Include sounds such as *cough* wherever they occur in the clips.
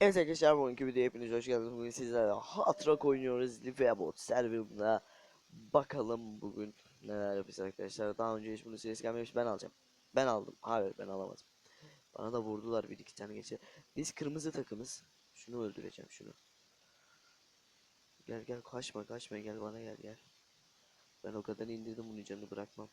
Evet arkadaşlar bugünkü videoya hepiniz hoş geldiniz. Bugün sizlerle Hatrak oynuyoruz. Liveabot serverında. Bakalım bugün neler yapacağız arkadaşlar. Daha önce hiç bunu serisi gelmemiş ben alacağım. Ben aldım. Hayır ben alamadım. Bana da vurdular bir iki tane geçe. Biz kırmızı takımız. Şunu öldüreceğim şunu. Gel gel kaçma kaçma gel bana gel gel. Ben o kadar indirdim bunu canını bırakmam.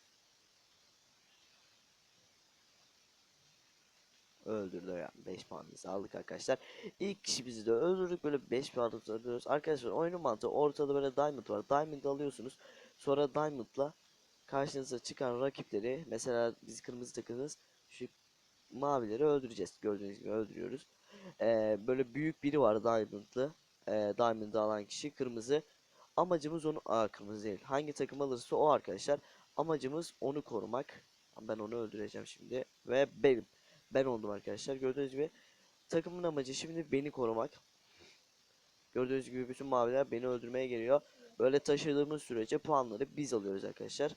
Öldürdü yani 5 puanımızı aldık arkadaşlar. İlk kişimizi de öldürdük böyle 5 puanımızı öldürüyoruz. Arkadaşlar oyunun mantığı ortada böyle diamond var. Diamond alıyorsunuz. Sonra diamond'la karşınıza çıkan rakipleri mesela biz kırmızı takımız şu mavileri öldüreceğiz. Gördüğünüz gibi öldürüyoruz. Ee, böyle büyük biri var diamond'lı. Ee, diamond'ı alan kişi kırmızı. Amacımız onu aa kırmızı değil. Hangi takım alırsa o arkadaşlar. Amacımız onu korumak. Ben onu öldüreceğim şimdi ve benim ben oldum arkadaşlar. Gördüğünüz gibi takımın amacı şimdi beni korumak. Gördüğünüz gibi bütün maviler beni öldürmeye geliyor. Böyle taşıdığımız sürece puanları biz alıyoruz arkadaşlar.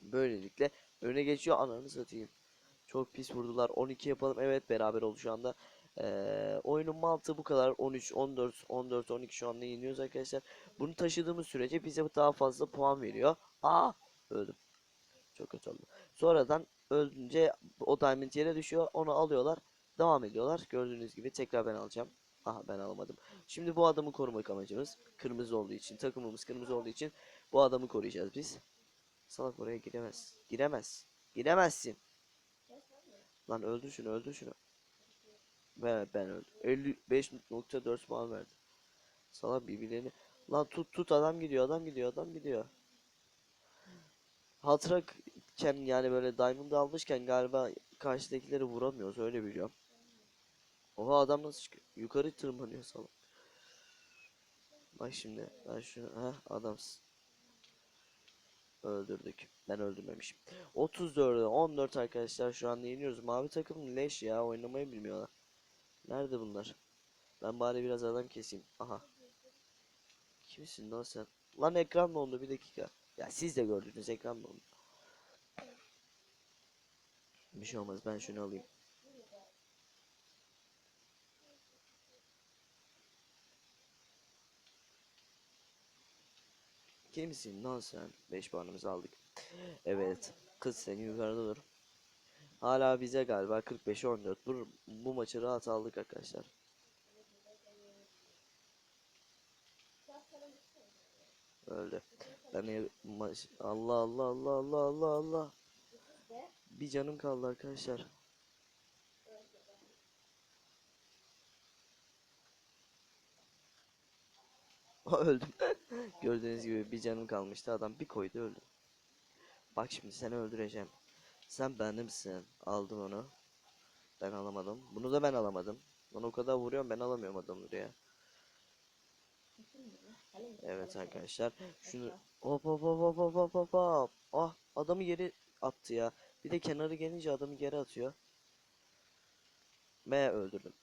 Böylelikle öne geçiyor ananı satayım. Çok pis vurdular. 12 yapalım. Evet beraber oldu şu anda. Ee, oyunun mantığı bu kadar. 13, 14, 14, 12 şu anda yeniyoruz arkadaşlar. Bunu taşıdığımız sürece bize daha fazla puan veriyor. Aa öldüm. Çok kötü oldu. Sonradan öldünce o diamond yere düşüyor. Onu alıyorlar. Devam ediyorlar. Gördüğünüz gibi tekrar ben alacağım. Aha ben alamadım. Şimdi bu adamı korumak amacımız. Kırmızı olduğu için. Takımımız kırmızı olduğu için bu adamı koruyacağız biz. Salak oraya giremez. Giremez. Giremezsin. Lan öldür şunu öldür şunu. Ben, ben öldüm. 55.4 puan verdi. Salak birbirlerini. Lan tut tut adam gidiyor adam gidiyor adam gidiyor. Hatıraken yani böyle diamond almışken galiba karşıdakileri vuramıyoruz öyle biliyorum. Oha adam nasıl çıkıyor? Yukarı tırmanıyor salak. Bak şimdi ben şunu heh adamsın. Öldürdük. Ben öldürmemişim. 34'e 14 arkadaşlar şu anda yeniyoruz. Mavi takım leş ya oynamayı bilmiyorlar. Nerede bunlar? Ben bari biraz adam keseyim. Aha. Kimsin lan sen? Lan ekran dondu bir dakika. Ya siz de gördünüz ekran dondu. Bir şey olmaz ben şunu alayım. Kimsin lan sen? 5 puanımızı aldık. Evet. Kız sen yukarıda dur. Hala bize galiba 45'e 14. Bu, bu maçı rahat aldık arkadaşlar. Öldü. Ben maç Allah Allah Allah Allah Allah Allah. Bir canım kaldı arkadaşlar. *laughs* öldüm. *laughs* Gördüğünüz gibi bir canım kalmıştı. Adam bir koydu öldü. Bak şimdi seni öldüreceğim. Sen benimsin. Aldım onu. Ben alamadım. Bunu da ben alamadım. Onu o kadar vuruyorum ben alamıyorum adamları ya. Evet arkadaşlar. Şunu hop hop hop hop hop hop hop. Ah adamı yeri attı ya. Bir de kenarı gelince adamı geri atıyor. Ve öldürdüm.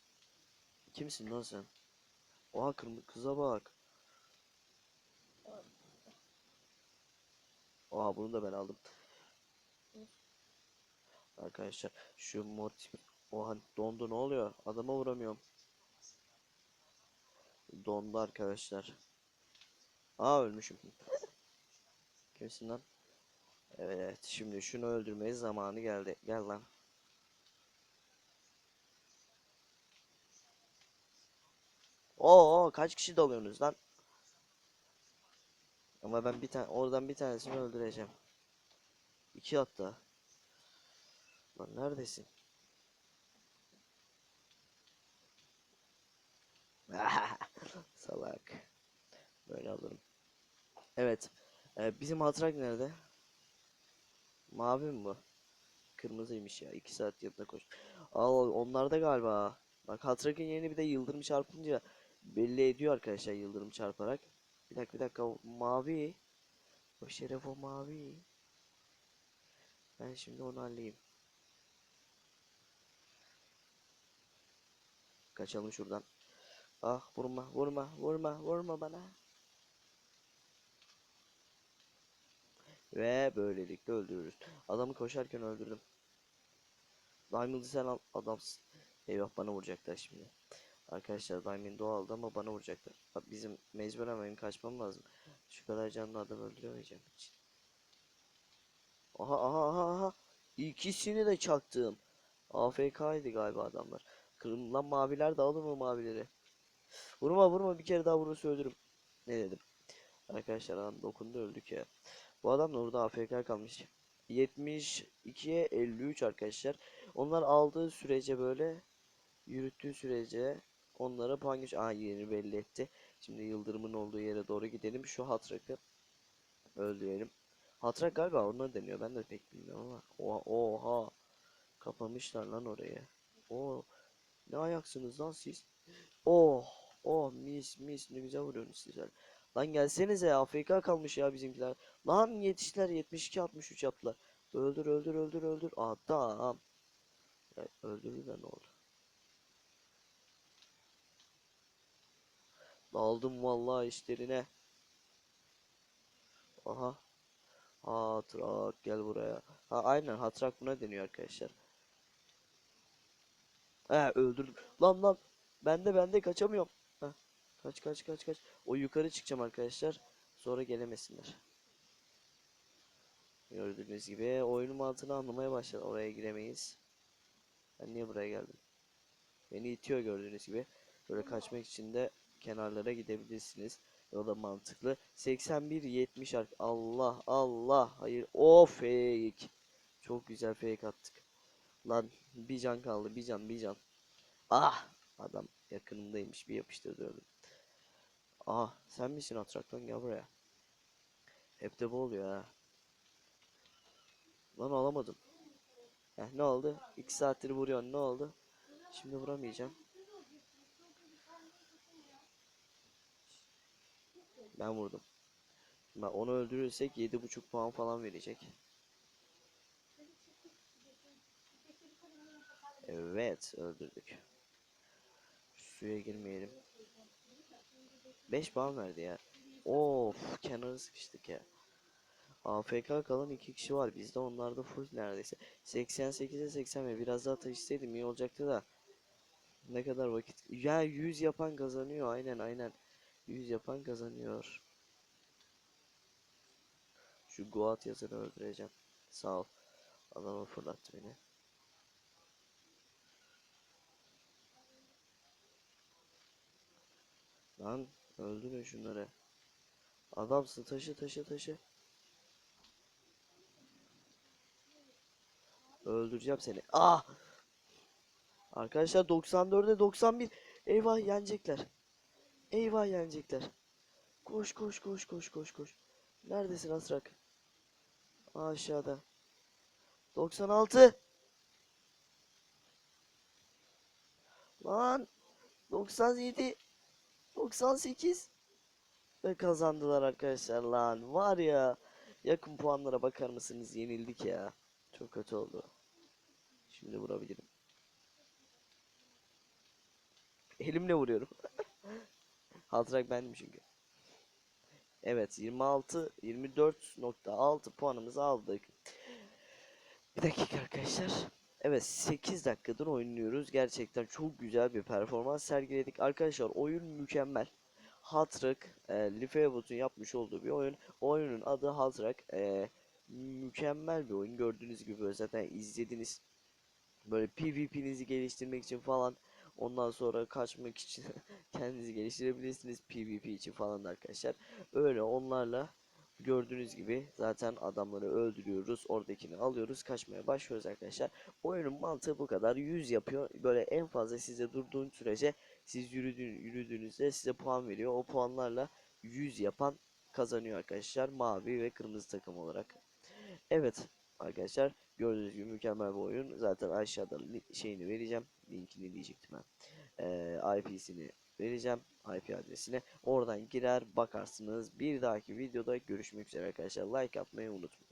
Kimsin lan sen? Oha kıza bak. Oha bunu da ben aldım. Arkadaşlar şu mod Oha dondu ne oluyor? Adama vuramıyorum. Dondu arkadaşlar. Aa ölmüşüm. Kimsin lan? Evet şimdi şunu öldürmeyi zamanı geldi. Gel lan. Oo kaç kişi dalıyorsunuz lan? Ama ben bir tane oradan bir tanesini öldüreceğim. İki hatta. Lan neredesin? *laughs* Salak. Böyle alırım. Evet. Ee, bizim hatırak nerede? Mavi mi bu? Kırmızıymış ya. 2 saat yanında koş. Aa onlarda galiba. Bak hatırakın yerini bir de yıldırım çarpınca belli ediyor arkadaşlar yıldırım çarparak. Bir dakika bir dakika mavi. O şeref o mavi. Ben şimdi onu halledeyim. Kaçalım şuradan. Ah vurma vurma vurma vurma bana. Ve böylelikle öldürürüz. Adamı koşarken öldürdüm. Diamond'ı sen al adamsın. Eyvah bana vuracaklar şimdi. Arkadaşlar Diamond aldı ama bana vuracaklar. Bizim mecburen benim kaçmam lazım. Şu kadar canlı adam öldüremeyeceğim hiç. Aha aha aha aha. İkisini de çaktım. AFK'ydı galiba adamlar. Kırmızı maviler de alın mı mavileri? Vurma vurma bir kere daha vurursa ölürüm. Ne dedim? Arkadaşlar adam dokundu öldük ya. Bu adam da orada AFK kalmış. 72'ye 53 arkadaşlar. Onlar aldığı sürece böyle yürüttüğü sürece onlara puan geç. Aa yerini belli etti. Şimdi Yıldırım'ın olduğu yere doğru gidelim. Şu Hatrak'ı öldürelim. Hatrak galiba onlar deniyor. Ben de pek bilmiyorum ama. Oha, oha. Kapamışlar lan orayı. Oo. Ne ayaksınız lan siz? Oh. Oh mis mis ne güzel vuruyorsunuz sizler. Lan gelsenize AFK kalmış ya bizimkiler. Lan yetiştiler 72 63 yaptılar. Öldür öldür öldür öldür. Adam. Ya öldürdü de ne oldu? Daldım vallahi işlerine. Aha. Hatrak gel buraya. Ha aynen hatrak buna deniyor arkadaşlar. He öldürdüm. Lan lan. Bende bende kaçamıyorum. Kaç kaç kaç kaç. O yukarı çıkacağım arkadaşlar. Sonra gelemesinler. Gördüğünüz gibi oyunun mantığını anlamaya başladı. Oraya giremeyiz. Ben niye buraya geldim? Beni itiyor gördüğünüz gibi. Böyle kaçmak için de kenarlara gidebilirsiniz. O da mantıklı. 81 70 ark. Allah Allah. Hayır. O fake. Çok güzel fake attık. Lan bir can kaldı. Bir can bir can. Ah. Adam yakınımdaymış. Bir yapıştırdı öldüm. Ah sen misin Atraktan gel buraya. Hep de bu oluyor ha. Lan alamadım. Heh, ne oldu? 2 saattir vuruyorsun ne oldu? Şimdi vuramayacağım. Ben vurdum. Ben onu öldürürsek 7.5 puan falan verecek. Evet öldürdük. Suya girmeyelim. 5 puan verdi ya. Of kenara sıkıştık ya. AFK kalan iki kişi var. Bizde onlarda full neredeyse. 88'e 80 ve biraz daha taşısaydım iyi olacaktı da. Ne kadar vakit. Ya 100 yapan kazanıyor. Aynen aynen. 100 yapan kazanıyor. Şu Goat yazarı öldüreceğim. Sağ ol. Adamı fırlattı beni. Lan öldürün şunları. Adamsın taşı taşı taşı. Öldüreceğim seni. Ah! Arkadaşlar 94'e 91. Eyvah yenecekler. Eyvah yenecekler. Koş koş koş koş koş koş. Neredesin Asrak? Aşağıda. 96. Lan 97 98 ve kazandılar arkadaşlar lan. Var ya yakın puanlara bakar mısınız? Yenildik ya. Çok kötü oldu. Şimdi vurabilirim. Elimle vuruyorum. *laughs* Hatırak bendim çünkü. Evet 26 24.6 puanımızı aldık. Bir dakika arkadaşlar Evet 8 dakikadır oynuyoruz. Gerçekten çok güzel bir performans sergiledik. Arkadaşlar oyun mükemmel. Hatrak, e, Lifeabot'un yapmış olduğu bir oyun. O oyunun adı Hatrak. E, mükemmel bir oyun. Gördüğünüz gibi zaten izlediniz. Böyle PvP'nizi geliştirmek için falan. Ondan sonra kaçmak için *laughs* kendinizi geliştirebilirsiniz. PvP için falan da arkadaşlar. Öyle onlarla Gördüğünüz gibi zaten adamları öldürüyoruz. Oradakini alıyoruz. Kaçmaya başlıyoruz arkadaşlar. Oyunun mantığı bu kadar. 100 yapıyor. Böyle en fazla size durduğun sürece siz yürüdüğün, yürüdüğünüzde size puan veriyor. O puanlarla 100 yapan kazanıyor arkadaşlar. Mavi ve kırmızı takım olarak. Evet arkadaşlar gördüğünüz gibi mükemmel bir oyun. Zaten aşağıda şeyini vereceğim. Linkini diyecektim ben. Ee, IP'sini vereceğim IP adresine. Oradan girer bakarsınız. Bir dahaki videoda görüşmek üzere arkadaşlar. Like atmayı unutmayın.